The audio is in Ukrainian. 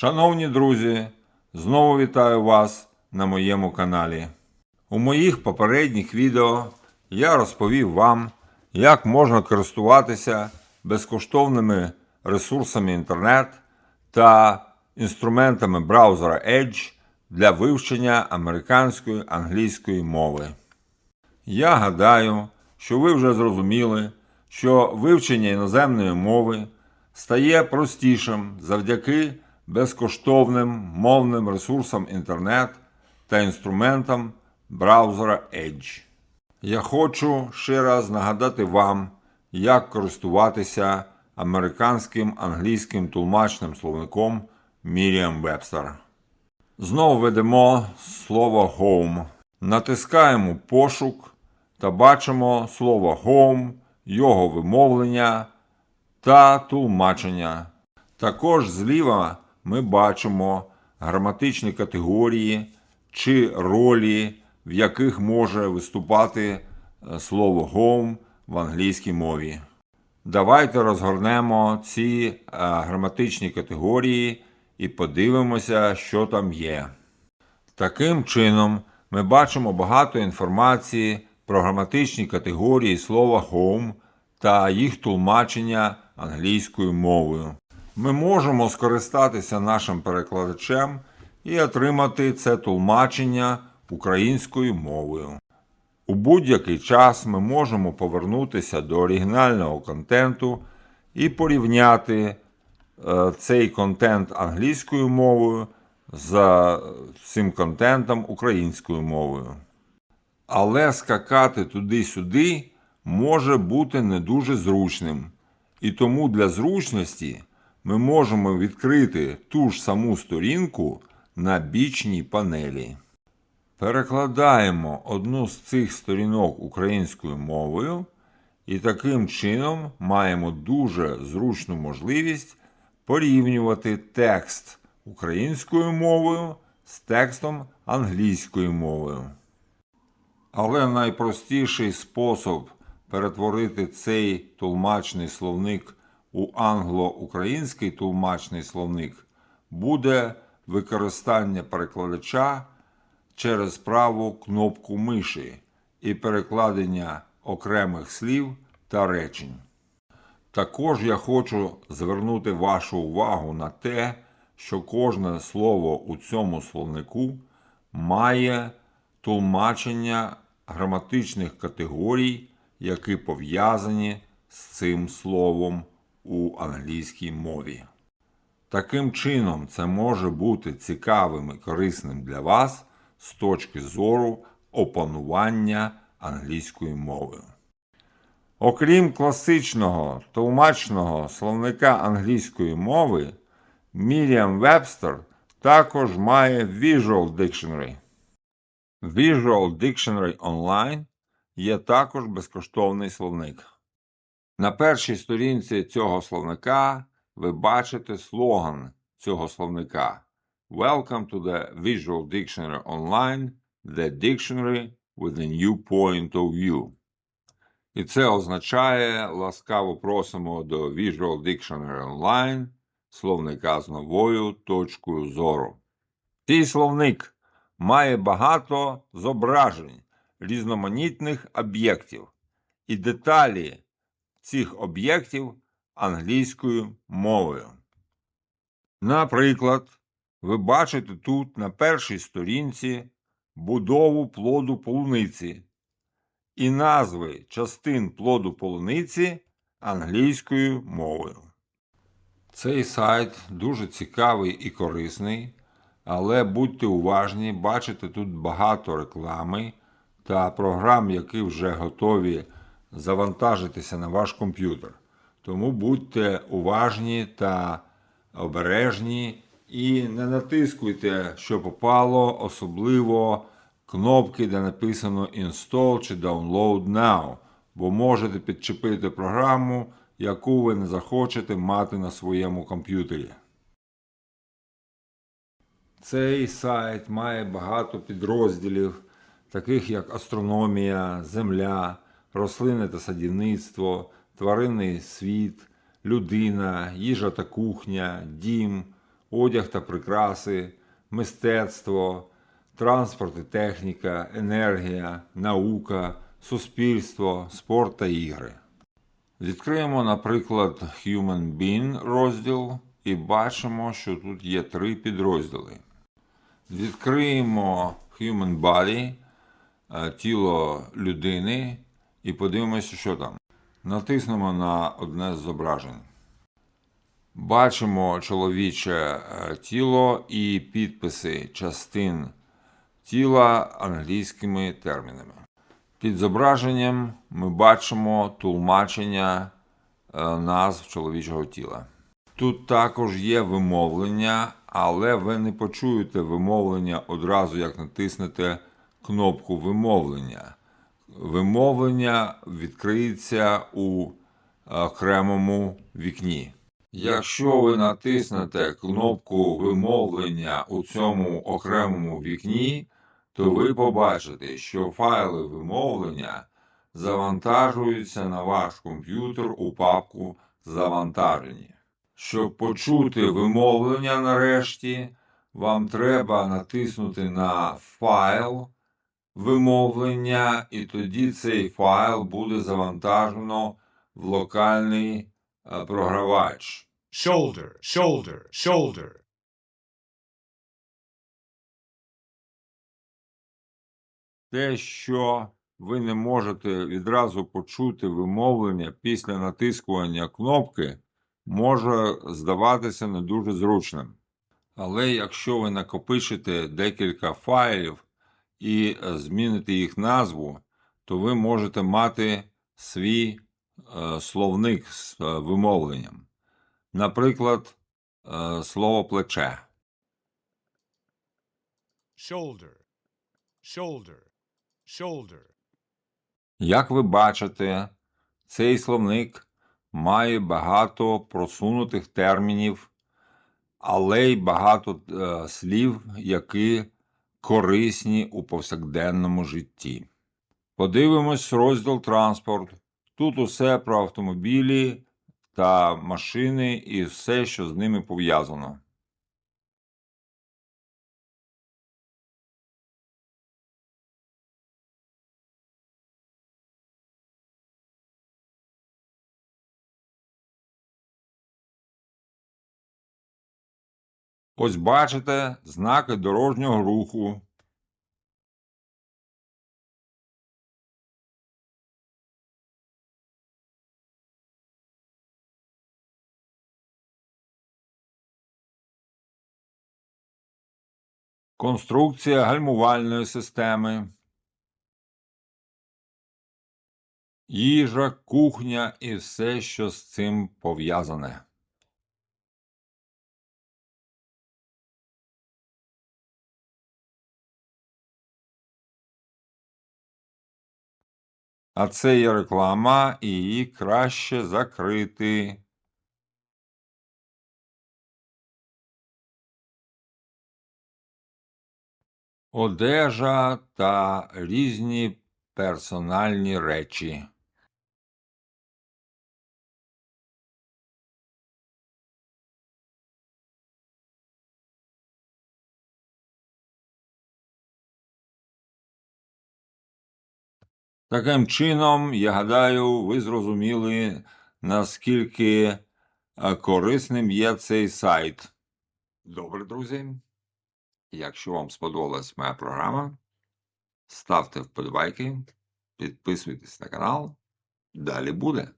Шановні друзі, знову вітаю вас на моєму каналі. У моїх попередніх відео я розповів вам, як можна користуватися безкоштовними ресурсами інтернет та інструментами браузера Edge для вивчення американської англійської мови. Я гадаю, що ви вже зрозуміли, що вивчення іноземної мови стає простішим завдяки безкоштовним мовним ресурсам інтернет та інструментам браузера Edge. Я хочу ще раз нагадати вам, як користуватися американським англійським тлумачним словником Merriam-Webster. Знову ведемо слово home. Натискаємо пошук та бачимо слово home, його вимовлення та тлумачення. Також зліва ми бачимо граматичні категорії чи ролі, в яких може виступати е, слово home в англійській мові. Давайте розгорнемо ці е, граматичні категорії і подивимося, що там є. Таким чином, ми бачимо багато інформації про граматичні категорії слова home та їх тлумачення англійською мовою. Ми можемо скористатися нашим перекладачем і отримати це тлумачення українською мовою. У будь-який час ми можемо повернутися до оригінального контенту і порівняти е, цей контент англійською мовою з цим контентом українською мовою. Але скакати туди-сюди може бути не дуже зручним. І тому для зручності ми можемо відкрити ту ж саму сторінку на бічній панелі. Перекладаємо одну з цих сторінок українською мовою і таким чином маємо дуже зручну можливість порівнювати текст українською мовою з текстом англійською мовою. Але найпростіший спосіб перетворити цей тлумачний словник у англо-український тлумачний словник буде використання перекладача через праву кнопку миші і перекладення окремих слів та речень. Також я хочу звернути вашу увагу на те, що кожне слово у цьому словнику має тлумачення граматичних категорій, які пов'язані з цим словом у англійській мові. Таким чином, це може бути цікавим і корисним для вас з точки зору опанування англійською мовою. Окрім класичного тлумачного словника англійської мови, Merriam-Webster також має Visual Dictionary. Visual Dictionary Online є також безкоштовний словник. На першій сторінці цього словника ви бачите слоган цього словника Welcome to the Visual Dictionary Online, the dictionary with a new point of view. І це означає ласкаво просимо до Visual Dictionary Online, словника з новою точкою зору. Цей словник має багато зображень різноманітних об'єктів і деталі цих об'єктів англійською мовою. Наприклад, ви бачите тут на першій сторінці будову плоду полуниці і назви частин плоду полуниці англійською мовою. Цей сайт дуже цікавий і корисний, але будьте уважні, бачите тут багато реклами та програм, які вже готові завантажитися на ваш комп'ютер. Тому будьте уважні та обережні і не натискуйте, що попало, особливо кнопки, де написано Install чи Download Now, бо можете підчепити програму, яку ви не захочете мати на своєму комп'ютері. Цей сайт має багато підрозділів, таких як астрономія, земля, рослини та садівництво, тваринний світ, людина, їжа та кухня, дім, одяг та прикраси, мистецтво, транспорт і техніка, енергія, наука, суспільство, спорт та ігри. Відкриємо, наприклад, Human Being розділ і бачимо, що тут є три підрозділи. Відкриємо Human Body, е, тіло людини, і подивимося, що там. Натиснемо на одне з зображень. Бачимо чоловіче е, тіло і підписи частин тіла англійськими термінами. Під зображенням ми бачимо тлумачення е, назв чоловічого тіла. Тут також є вимовлення, але ви не почуєте вимовлення одразу, як натиснете кнопку вимовлення. Вимовлення відкриється у окремому вікні. Якщо ви натиснете кнопку вимовлення у цьому окремому вікні, то ви побачите, що файли вимовлення завантажуються на ваш комп'ютер у папку Завантажені. Щоб почути вимовлення нарешті, вам треба натиснути на файл вимовлення, і тоді цей файл буде завантажено в локальний е, програвач. shoulder, shoulder, shoulder, Те, що ви не можете відразу почути вимовлення після натискування кнопки, може здаватися не дуже зручним. Але якщо ви накопичите декілька файлів і е, зміните їх назву, то ви можете мати свій е, словник з е, вимовленням. Наприклад, слово плече. shoulder, shoulder, shoulder, Як ви бачите, цей словник має багато просунутих термінів, але й багато е, слів, які корисні у повсякденному житті. Подивимось розділ транспорт. Тут усе про автомобілі та машини і все, що з ними пов'язано. Ось бачите знаки дорожнього руху. Конструкція гальмувальної системи. Їжа, кухня і все, що з цим пов'язане. А це є реклама, і її краще закрити. Одежа та різні персональні речі. Таким чином, я гадаю, ви зрозуміли, наскільки е, корисним є цей сайт. Добре, друзі. Якщо вам сподобалась моя програма, ставте вподобайки, підписуйтесь на канал. Далі буде.